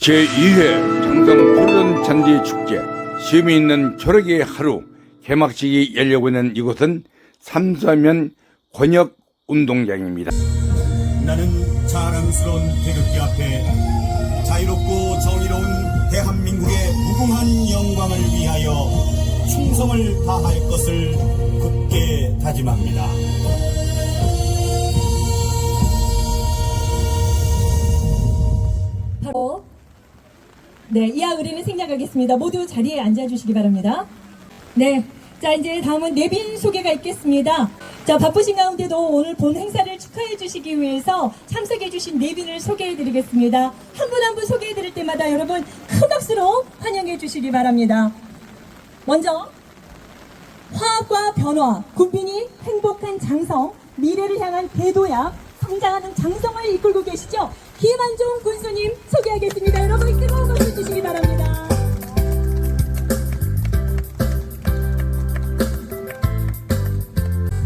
제2회 장성 푸른 잔디 축제 쉼이 있는 초록의 하루 개막식이 열리고 있는 이곳은 삼서면 권역 운동장입니다. 나는 자랑스러운 태극기 앞에 자유롭고 정의로운 대한민국의 무궁한 영광을 위하여 충성을 다할 것을 굳게 다짐합니다. 네 이하 의뢰는 생략하겠습니다. 모두 자리에 앉아주시기 바랍니다. 네. 자 이제 다음은 내빈 소개가 있겠습니다. 자 바쁘신 가운데도 오늘 본 행사를 축하해 주시기 위해서 참석해 주신 내빈을 소개해 드리겠습니다. 한 분 한 분 소개해 드릴 때마다 여러분 큰 박수로 환영해 주시기 바랍니다. 먼저 화학과 변화, 군빈이 행복한 장성, 미래를 향한 대도약, 성장하는 장성을 이끌고 계시죠? 김한종 군수님 소개하겠습니다. 여러분 뜨거운 박수 주시기 바랍니다.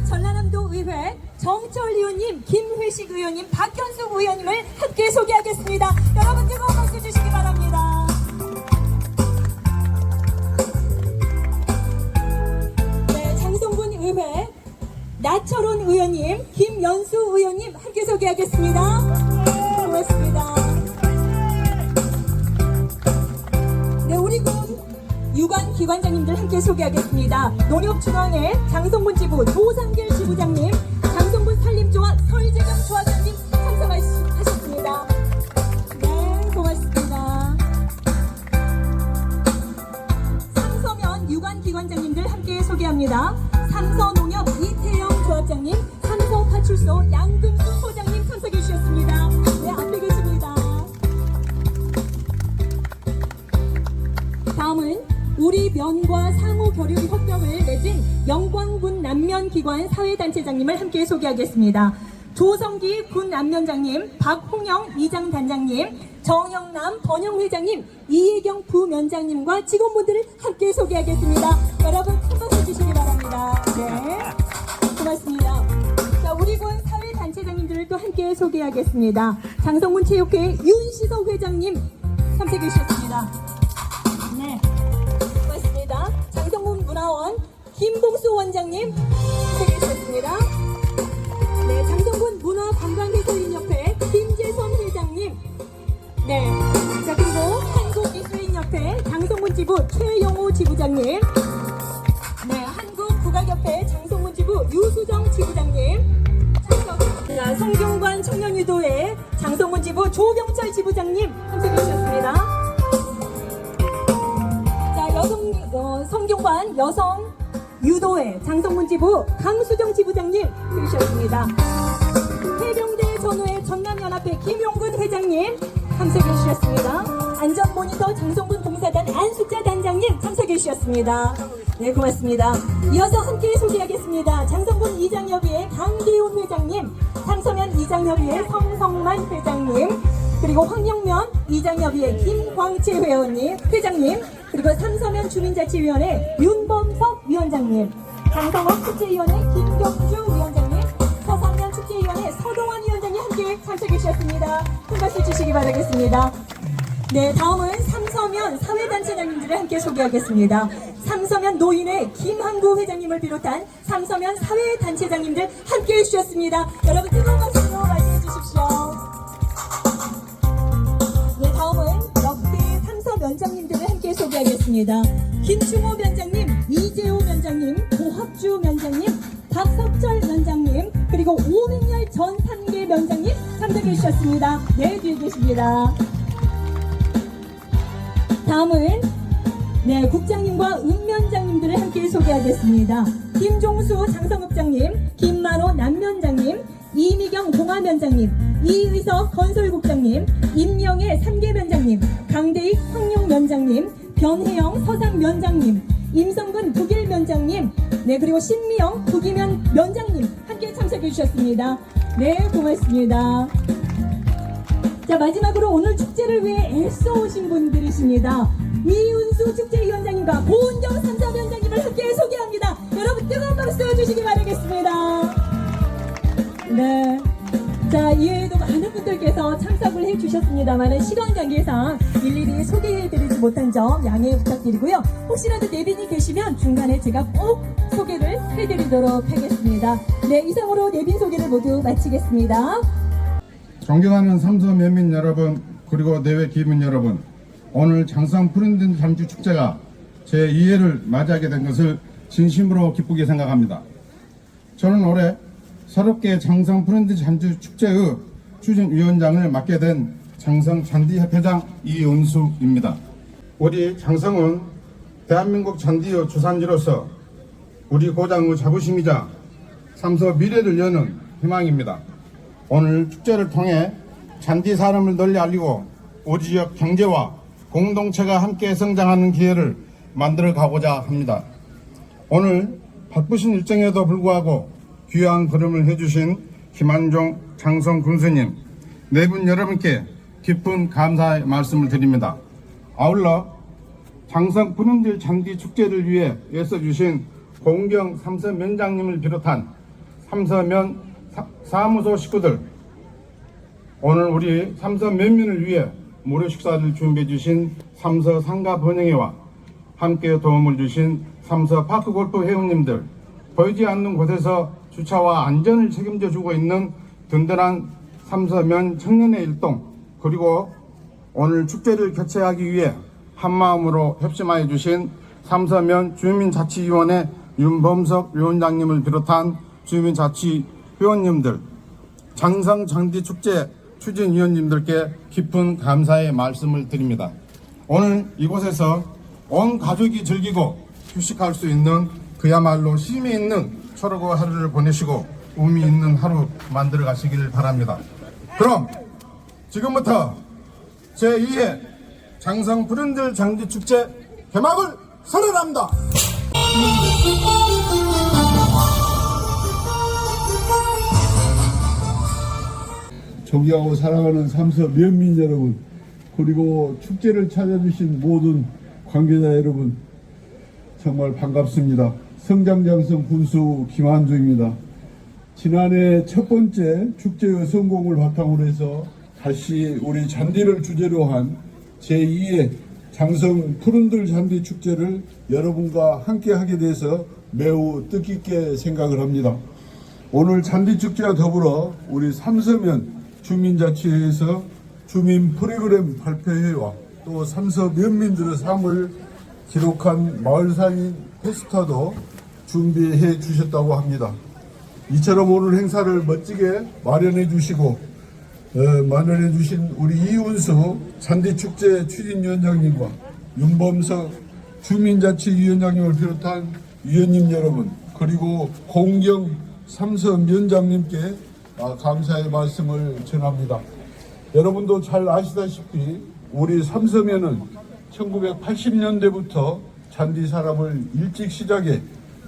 전라남도 의회 정철 의원님, 김회식 의원님, 박현숙 의원님을 함께 소개하겠습니다. 여러분 뜨거운 박수 주시기 바랍니다. 네, 장성군 의회 나철원 의원님, 김연수 의원님 함께 소개하겠습니다. 소개하겠습니다. 농협중앙회 장성군 지부 조상길 기관 사회단체장님을 함께 소개하겠습니다. 조성기 군 남면장님, 박홍영 이장 단장님, 정영남 번영회장님, 이혜경 부면장님과 직원분들을 함께 소개하겠습니다. 여러분 큰 박수 주시기 바랍니다. 네, 고맙습니다. 자, 우리 군 사회단체장님들을 또 함께 소개하겠습니다. 장성군 체육회 윤시석 회장님 참석해 주셨습니다. 네. 고맙습니다. 장성군 문화원 김봉수 원장님 소개해주셨습니다. 네, 장성군 문화관광해설인협회 김재선 회장님. 네. 자, 그리고 한국미술인협회 장성군 지부 최영호 지부장님. 네, 한국국악협회 장성군 지부 유수정 지부장님. 참석. 자, 성균관 청년유도회 장성군 지부 조병철 지부장님 참석해 주셨습니다. 자, 여성, 어, 성균관 여성 유도회 장성문 지부 강수정 지부장님 해주셨습니다. 해병대 전후회 전남연합회 김용근 회장님 참석해 주셨습니다. 안전 모니터 장성군 봉사단 안숙자 단장님 참석해 주셨습니다. 네, 고맙습니다. 이어서 함께 소개하겠습니다. 장성군 이장협의회 강기훈 회장님, 삼서면 이장협의회 성성만 회장님, 그리고 황영면 이장협의회 김광채 회원님, 회장님, 그리고 삼서면 주민자치위원회 윤범석 위원장님, 장성업 축제위원회 김경주 위원장님, 서상면 축제위원회 서동원 위원장님 함께 참석해 주셨습니다. 큰 박수 주시기 바라겠습니다. 네, 다음은 삼서면 사회단체장님들을 함께 소개하겠습니다. 삼서면 노인회 김한구 회장님을 비롯한 삼서면 사회단체장님들 함께 해주셨습니다. 여러분 뜨거운 소개하겠습니다. 김충호 면장님, 이재호 면장님, 고학주 면장님, 박석철 면장님, 그리고 오민열 전 3개 면장님 참석해 주셨습니다. 네, 뒤에 계십니다. 다음은 네, 국장님과 읍면장님들을 함께 소개하겠습니다. 김종수 장성읍장님, 김만호 남면장님, 이미경 공화면장님, 이의석 건설국장님, 임영애 삼계면장님, 강대익 황룡면장님, 변혜영 서상면장님, 임성근 북일 면장님, 네 그리고 신미영 북이면 면장님 함께 참석해 주셨습니다. 네 고맙습니다. 자 마지막으로 오늘 축제를 위해 애써 오신 분들이십니다. 이윤수 축제위원장님과 고은정 삼사위원장님을 함께 소개합니다. 여러분 뜨거운 박수 주시기 바라겠습니다. 네. 자 많은 분들께서 참석을 해 말씀해 주셨습니다만 시간 관계상 일일이 소개해드리지 못한 점 양해 부탁드리고요. 혹시라도 내빈이 계시면 중간에 제가 꼭 소개를 해드리도록 하겠습니다. 네, 이상으로 내빈 소개를 모두 마치겠습니다. 존경하는 삼서 면민 여러분 그리고 내외 기민 여러분 오늘 장성 푸른든 잠주 축제가 제 2회를 맞이하게 된 것을 진심으로 기쁘게 생각합니다. 저는 올해 새롭게 장성 푸른든 잠주 축제의 추진위원장을 맡게 된 장성 잔디협회장 이은수입니다. 우리 장성은 대한민국 잔디의 주산지로서 우리 고장의 자부심이자 삼서 미래를 여는 희망입니다. 오늘 축제를 통해 잔디 사람을 널리 알리고 우리 지역 경제와 공동체가 함께 성장하는 기회를 만들어 가고자 합니다. 오늘 바쁘신 일정에도 불구하고 귀한 걸음을 해주신 김한종 장성 군수님 네 분 여러분께 깊은 감사의 말씀을 드립니다. 아울러 장성 푸른들 잔디 축제를 위해 애써주신 공경 삼선 면장님을 비롯한 삼서면 사- 사무소 식구들 오늘 우리 삼서 면민을 위해 무료 식사를 준비해 주신 삼서 상가 번영회와 함께 도움을 주신 삼서 파크 골프 회원님들 보이지 않는 곳에서 주차와 안전을 책임져 주고 있는 든든한 삼서면 청년의 일동 그리고 오늘 축제를 개최하기 위해 한마음으로 협심하여 주신 삼서면 주민자치위원회 윤범석 위원장님을 비롯한 주민자치위원님들 장성 장디 축제 추진위원님들께 깊은 감사의 말씀을 드립니다. 오늘 이곳에서 온 가족이 즐기고 휴식할 수 있는 그야말로 쉼이 있는 초록의 하루를 보내시고 의미 있는 하루 만들어 가시길 바랍니다. 그럼 지금부터 제2회 장성 푸른들 장디 축제 개막을 선언합니다. 존경하고 사랑하는 삼서 면민 여러분 그리고 축제를 찾아주신 모든 관계자 여러분 정말 반갑습니다. 성장장성 군수 김한주입니다. 지난해 첫 번째 축제의 성공을 바탕으로 해서 다시 우리 잔디를 주제로 한 제2회 장성 푸른들 잔디 축제를 여러분과 함께 하게 돼서 매우 뜻깊게 생각을 합니다. 오늘 잔디 축제와 더불어 우리 삼서면 주민자치회에서 주민 프로그램 발표회와 또 삼서 면민들의 삶을 기록한 마을사인 페스타도 준비해 주셨다고 합니다. 이처럼 오늘 행사를 멋지게 마련해 주시고 어, 마련해 주신 우리 이운수 잔디축제 추진위원장님과 윤범석 주민자치위원장님을 비롯한 위원님 여러분 그리고 공경 삼선 위원장님께 아, 감사의 말씀을 전합니다. 여러분도 잘 아시다시피 우리 삼섬에는 1980년대부터 잔디 산업을 일찍 시작해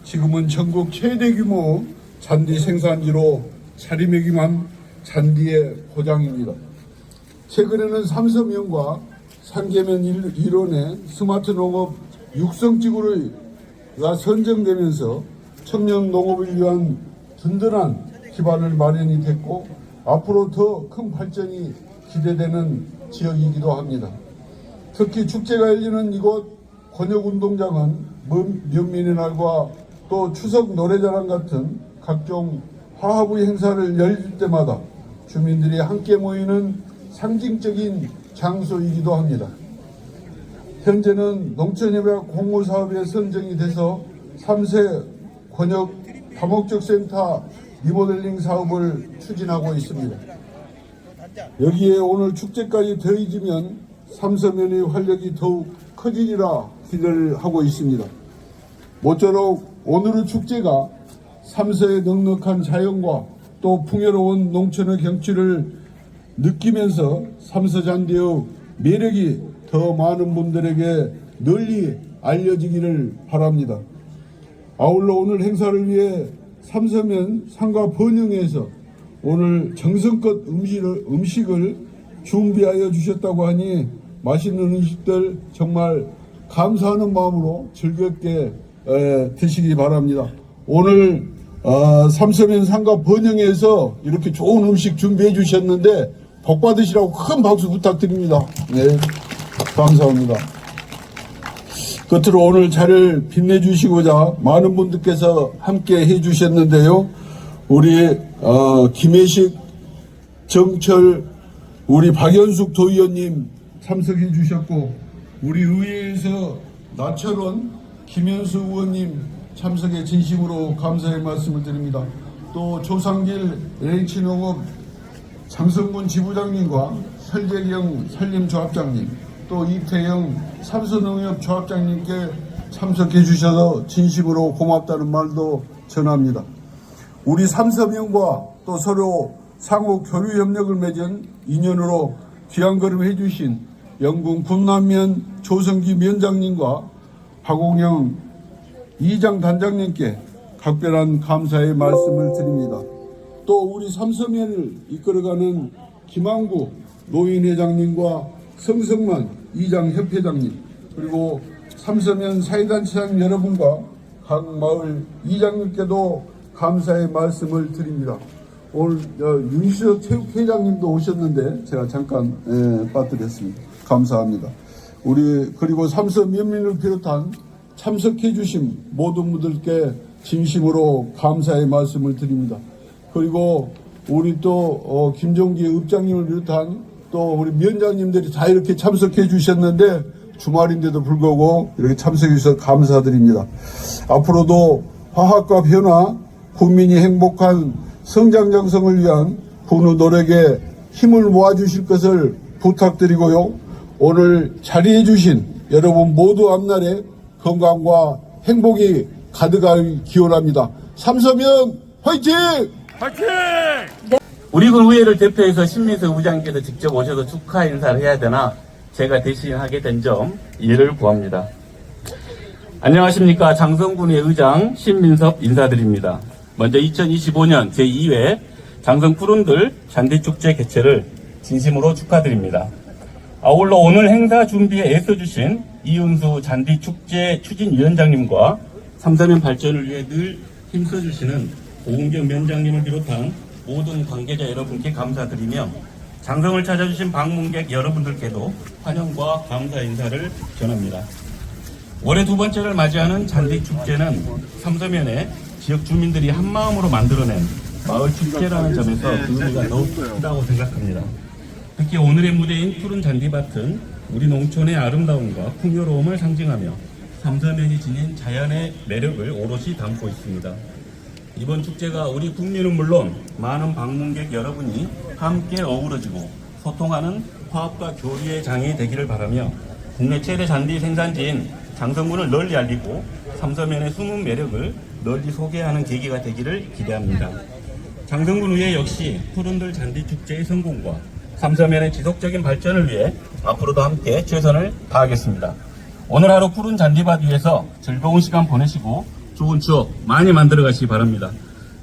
지금은 전국 최대 규모 잔디 생산지로 자리매김한 잔디의 고장입니다. 최근에는 삼섬면과 상계면 일- 일원의 스마트 농업 육성지구가 선정되면서 청년 농업을 위한 든든한 기반을 마련이 됐고 앞으로 더 큰 발전이 기대되는 지역이기도 합니다. 특히 축제가 열리는 이곳 권역운동장은 면- 면민의 날과 또 추석 노래자랑 같은 각종 화합의 행사를 열릴 때마다 주민들이 함께 모이는 상징적인 장소이기도 합니다. 현재는 농촌협약 공모사업에 선정이 돼서 3세 권역 다목적 센터 리모델링 사업을 추진하고 있습니다. 여기에 오늘 축제까지 더해지면 삼서면의 활력이 더욱 커지리라 기대를 하고 있습니다. 모쪼록 오늘의 축제가 삼서의 넉넉한 자연과 또 풍요로운 농촌의 경치를 느끼면서 삼서잔디의 매력이 더 많은 분들에게 널리 알려지기를 바랍니다. 아울러 오늘 행사를 위해 삼서면 상가 번영에서 오늘 정성껏 음식을, 음식을 준비하여 주셨다고 하니 맛있는 음식들 정말 감사하는 마음으로 즐겁게 에, 드시기 바랍니다. 오늘 어, 삼서면 상가 번영에서 이렇게 좋은 음식 준비해 주셨는데 복 받으시라고 큰 박수 부탁드립니다. 네, 감사합니다. 끝으로 오늘 자리를 빛내주시고자 많은 분들께서 함께 해주셨는데요. 우리 어, 김혜식, 정철, 우리 박연숙 도의원님 참석해 주셨고 우리 의회에서 나철원, 김현수 의원님 참석에 진심으로 감사의 말씀을 드립니다. 또 조상길 렌치농업 장성군 지부장님과 설재경 산림조합장님 또 이태영 삼수농협 조합장님께 참석해 주셔서 진심으로 고맙다는 말도 전합니다. 우리 삼서명과 또 서로 상호 교류 협력을 맺은 인연으로 귀한 걸음 해주신 영군 군남면 조성기 위원장님과 박홍영 이장 단장님께 각별한 감사의 말씀을 드립니다. 또 우리 삼서면을 이끌어가는 김항구 노인회장님과 성성만 이장 협회장님 그리고 삼서면 사회단체장 여러분과 각 마을 이장님께도 감사의 말씀을 드립니다. 오늘 어, 윤시석 체육회장님도 오셨는데 제가 잠깐 예, 빠뜨렸습니다. 감사합니다. 우리 그리고 삼서 면민을 비롯한 참석해 주신 모든 분들께 진심으로 감사의 말씀을 드립니다. 그리고 우리 또 어, 김종기 읍장님을 비롯한 또 우리 위원장님들이 다 이렇게 참석해 주셨는데 주말인데도 불구하고 이렇게 참석해 주셔서 감사드립니다. 앞으로도 화학과 변화, 국민이 행복한 성장 장성을 위한 군우 노력에 힘을 모아 주실 것을 부탁드리고요. 오늘 자리해 주신 여러분 모두 앞날에 건강과 행복이 가득하길 기원합니다. 삼서면 화이팅! 우리 군 의회를 대표해서 신민석 의장께서 직접 오셔서 축하 인사를 해야 되나 제가 대신 하게 된 점 이해를 구합니다. 안녕하십니까 장성군의 의장 신민섭 인사드립니다. 먼저 2025년 제2회 장성 푸른들 잔디축제 개최를 진심으로 축하드립니다. 아울러 오늘 행사 준비에 애써주신 이은수 잔디축제 추진위원장님과 삼사면 발전을 위해 늘 힘써주시는 오은경 위원장님을 비롯한 모든 관계자 여러분께 감사드리며 장성을 찾아주신 방문객 여러분들께도 환영과 감사 인사를 전합니다. 올해 두 번째를 맞이하는 잔디축제는 삼서면에 지역 주민들이 한마음으로 만들어낸 마을 축제라는 점에서 그 의미가 더욱 크다고 생각합니다. 특히 오늘의 무대인 푸른 잔디밭은 우리 농촌의 아름다움과 풍요로움을 상징하며 삼서면이 지닌 자연의 매력을 오롯이 담고 있습니다. 이번 축제가 우리 국민은 물론 많은 방문객 여러분이 함께 어우러지고 소통하는 화합과 교류의 장이 되기를 바라며 국내 최대 잔디 생산지인 장성군을 널리 알리고 삼서면의 숨은 매력을 널리 소개하는 계기가 되기를 기대합니다. 장성군 의회 역시 푸른들 잔디 축제의 성공과 삼서면의 지속적인 발전을 위해 앞으로도 함께 최선을 다하겠습니다. 오늘 하루 푸른 잔디밭 위에서 즐거운 시간 보내시고 좋은 추억 많이 만들어 가시기 바랍니다.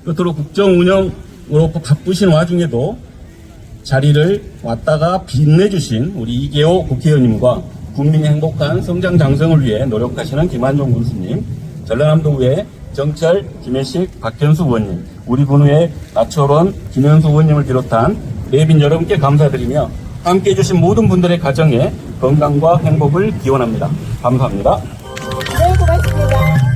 끝으로 국정 운영으로 바쁘신 와중에도 자리를 왔다가 빛내주신 우리 이계호 국회의원님과 국민의 행복한 성장 장성을 위해 노력하시는 김한종 군수님, 전라남도의회 정철, 김혜식, 박현수 의원님, 우리 군의회 나철원, 김현수 의원님을 비롯한 내빈 여러분께 감사드리며 함께 해주신 모든 분들의 가정에 건강과 행복을 기원합니다. 감사합니다. 네, 고맙습니다.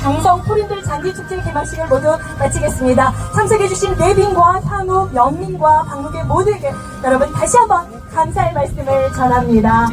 장성 푸른들 잔디축제 개막식을 모두 마치겠습니다. 참석해주신 내빈과 상우, 연민과 방문객 모두에게 여러분 다시 한번 감사의 말씀을 전합니다.